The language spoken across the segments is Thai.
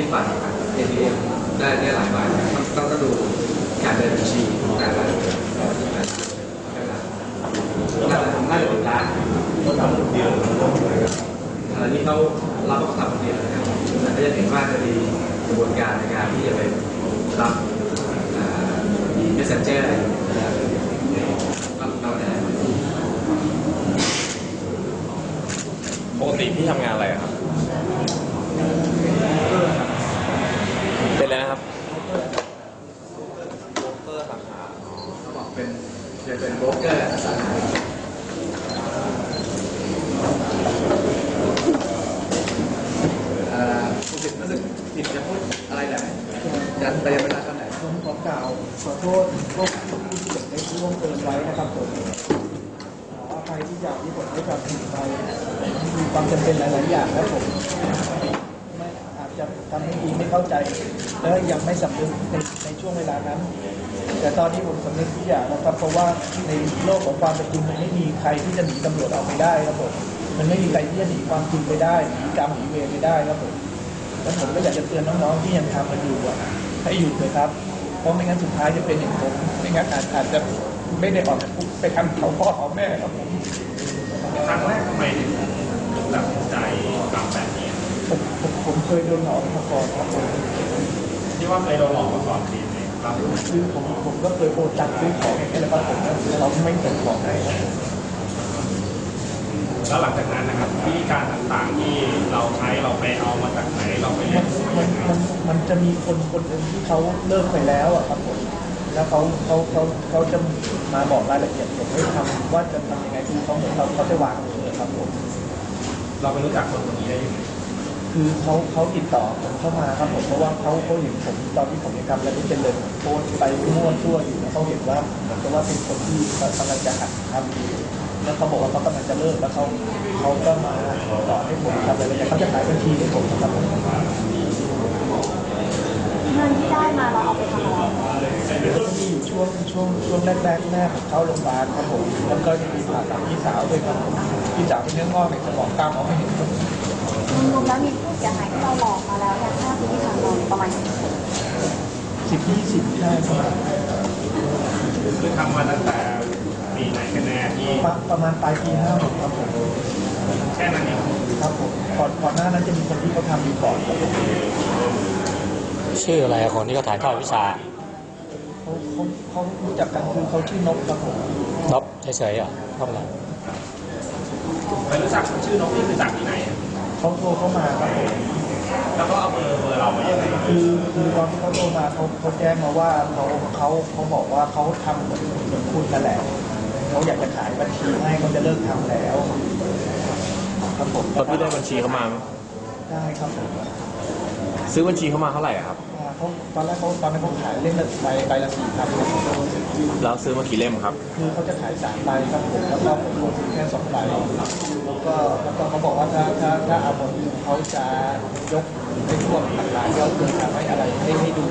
ยึดบัตร ATM ได้ได้หลายใบต้องต้องต้องดูการเดินบัญชีของแต่ละน่าจะน่าจะเป็นล้านเขาทำคนเดียวอันนี้เขารับเขาทำคนเดียวนะครับแต่ก็จะเห็นว่าจะมีกระบวนการในการที่จะไปรับอ่ามี messenger นะครับรับรับอะไรปกติพี่ทำงานอะไรอะครับ เป็นอะไรนะครับโบรกเกอร์สาขา เขาบอกเป็นจะเป็นโบรกเกอร์อสังหาเอ่อรู้สึกรู้สึกผิดจะพูดอะไรหน่อยจะเตรียมเวลาเท่าไหร่ ผมขอกล่าวขอโท ษพวกผู้ที่ได้ร่วมเกินไว้นะครับผมขออภัยที่อยางที่ผมได้ทำผิดไปมีความจำเป็นหลาย ๆ อย่างครับผมไม่อาจจะทำให้ดีไม่เข้าใจ และยังไม่สำนึกในในช่วงเวลานั้น แต่ตอนนี้ผมสำนึกทุกอย่างแล้วครับ เพราะว่าในโลกของความเป็นจริงมันไม่มีใครที่จะหนีตำรวจออกไปได้ครับผมมันไม่มีใครที่จะหนีความจริงไปได้หนีกรรมหนีเวรไปได้ครับผมแล้วผมก็อยากจะเตือนน้อง ๆ ที่ยังทำกันอยู่อะให้หยุดเลยครับ เพราะไม่งั้นสุดท้ายจะเป็นอย่างผมไม่งั้นอาจอาจจะไม่ได้ออกจากคุกไปทำเขาพ่อเขาแม่ครับผมครั้งแรกทำไมถึงตัดสินใจทำแบบนี้ผมผมผมเคยโดนหลอกมาก่อนครับผมที่ว่าเคยโดนหลอกมาก่อนทีไหมครับคือผมผมก็เคยโอนตังค์ซื้อของอย่างเงี้ยแล้วก็ผมแล้วเราไม่ส่งของให้ครับผมแล้วหลังจากนั้นนะครับวิธีการต่างๆที่เราใช้เราไปเอามาจากไหนเราไปเรีมัยนนรู้มันมันมัน จะมีคนคนหนึ่งที่เขาเลิกไปแล้วอะครับผมแล้วเขาเขาเขาเขาจะมาบอกรายละเอียดผมให้ทำว่าจะทำยังไงคือเขาเหมือนเขาเขาจะวางมือครับผมเราไปรู้จักคนคนนี้ได้ยังไงคือเขาเขาติดต่อผมเข้ามาครับผมเพราะว่าเขาเขาเห็นผมตอนที่ผมยังทำอะไรไม่เป็นเลยผมโพสต์ไปมั่วทั่วอยู่แล้วเขาเห็นว่าเหมือนกับว่าเป็นคนที่กำลังจะหัดทำอยู่แล้วเขาบอกว่าเขากำลังจะเลิกแล้วเขาเขาก็มาต่อให้ผมทำอะไรแต่เขาจะขายบัญชีให้ผมนะครับผม เงินที่ได้มาเราเอาไป ทำอะไรก็มีอยู่ช่วงช่วงช่วงแรกๆแม่ผมเข้าโรงพยาบาลครับผมแล้วก็มีผ่าตัดพี่สาวด้วยครับพี่สาวเป็นเนื้องอกในสมองกล้ามเขาไม่เห็นครับรวมๆแล้วมีผู้เสียหายที่เราหลอกมาแล้วเนี่ยค่าสินที่ทางเราประมาณสิบยี่สิบได้ครับคือทำมาตั้งแต่ปีไหนกันแน่ที่ประประมาณปลายปีห้าหกครับผมแค่นั้นเองครับผมก่อนก่อนหน้านั้นจะมีคนที่เขาทำอยู่ก่อนครับผม ชื่ออะไรอะคนที่เขาถ่ายทอดวิชาเขาเขาเขารู้จักกันคือเขาชื่อนกครับผมนบเฉยๆเหรอะนบอะไรไปรู้จักชื่อน้องนี่คือจากที่ไหนอะเขาโทรเข้ามาครับผมแล้วก็เอาเบอร์เบอร์เราไปยังไงคือคือตอนที่เขาโทรมาเขาเขาแจ้งมาว่าเขาเขาเขาบอกว่าเขาทำเหมือนเหมือนคุณนั่นแหละเขาอยากจะขายบัญชีให้เขาจะเลิกทำแล้วครับผมแล้วพี่ได้บัญชีเขามาไหมได้ครับผม ซื้อบัญชีเขามาเท่าไหร่อะครับ อ่าเขาตอนแรกเขาตอนนั้นเขาขายเล่มละใบใบละสี่พันครับผมแล้วซื้อมากี่เล่มครับ คือเขาจะขายสามใบครับผมแล้วก็ผมลงแค่สองใบแล้วก็แล้วก็เขาบอกว่าถ้าถ้าถ้าเอาหมดเขาจะยกในพวกหลักฐานยกเกินทำให้อะไรให้ให้ดู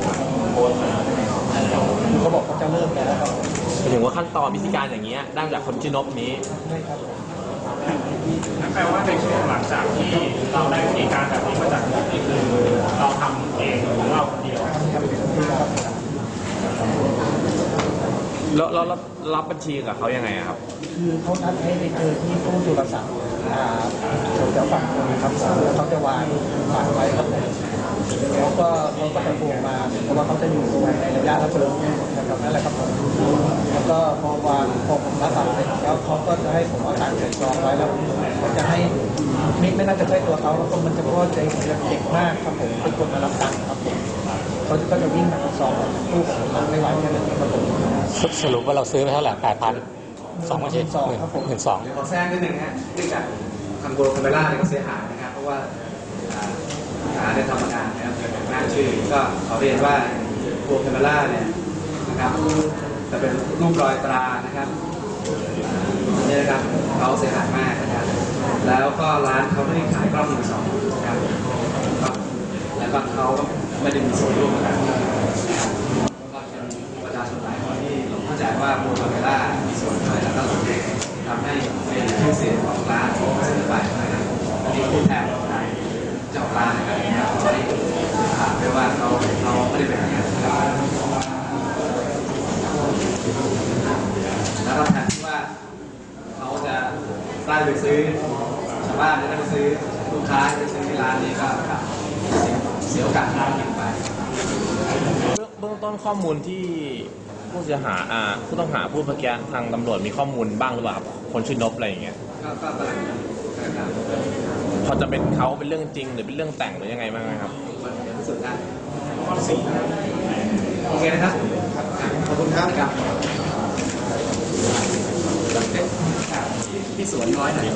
คือเขาบอกเขาจะเริ่มแล้วครับผมหมายถึงว่าขั้นตอนวิธีการอย่างเงี้ยได้มาจากคนชื่อนบนี้ ใช่ครับผมแปลว่าในช่วงหลังจากที่เราได้วิธีการแบบนี้มาจากน้องนี่คือเราทำเองของเราคนเดียว ทำทำเป็นที่ครับ แล้วแล้วรับรับบัญชีกับเขายังไงอะครับ คือเขานัดให้ไปเจอที่ตู้โทรศัพท์อ่าแถวฝั่งคนครับแล้วเขาจะวางฝากไว้ครับผมแล้วก็เขาก็ตะโกนมาเพราะว่าเขาจะอยู่ในระยะรับเชิญแถวๆนั้นแหละครับผมแล้วก็พอวางพอผมรับฝากเสร็จแล้วเขาก็จะให้ผมเอาตังค์ใส่ซองไว้แล้วเขาจะให้ไม่ไม่น่าจะใช่ตัวเขาแล้วก็มันจะพ่อใจเด็กมากครับผมเป็นคนมารับตังค์ ก็จะวิ่งมาซองตู้ของผมไม่ไหวแค่นั้นเองครับผมสสรุปว่าเราซื้อไปเท่าไหร่แปดพันสองบัญชีสองหมื่นครับผมหมื่นสองเดี๋ยวขอแทรกนิดนึงนะฮะเนื่องจากทางโบรคาเมล่าเนี่ยก็เสียหายนะครับเพราะว่าอ่าหาในธรรมดานะครับเกิดจากหน้าชื่อก็ขอเรียนว่าโบรคาเมล่าเนี่ยนะครับจะเป็นรูปรอยตรานะครับอ่าอันนี้นะครับเขาเสียหายมากนะครับแล้วก็ร้านเขาไม่ได้ขายกล้องมือสองนะครับก็แล้วก็เขาก็ ไม่ได้มีส่วนร่วมกับการที่นก็จะมีประชาชนหลายคนที่หลงเข้าใจว่าโบรคาเมล่ามีส่วนช่วยแล้วก็ทำให้เป็นชื่อเสียงของร้านของศิลปะนะครับอันนี้ผู้แทนของเจ้าร้านนะครับขอให้อ่าเลยว่าเขาเขาไม่ได้เป็นอย่างนั้นแล้วก็แทนที่ว่าเขาจะได้ไปซื้อชาวบ้านจะได้ไปซื้อลูกค้าจะไปซื้อที่ร้านนี้ก็กลับ เสียโอกาสร้านกินไป เบื้องต้นข้อมูลที่ผู้เสียหายอ่าผู้ต้องหาพูดเมื่อกี้ทางตำรวจมีข้อมูลบ้างหรือเปล่าครับคนชื่อนบอะไรอย่างเงี้ยก็ก็กำลังกำลังทำพอจะเป็นเขาเป็นเรื่องจริงหรือเป็นเรื่องแต่งหรือยังไงบ้างไหมครับ มันเดี๋ยวพิสูจน์ได้โอเคนะครับ ขอบคุณครับครับที่สวนน้อยหน่อย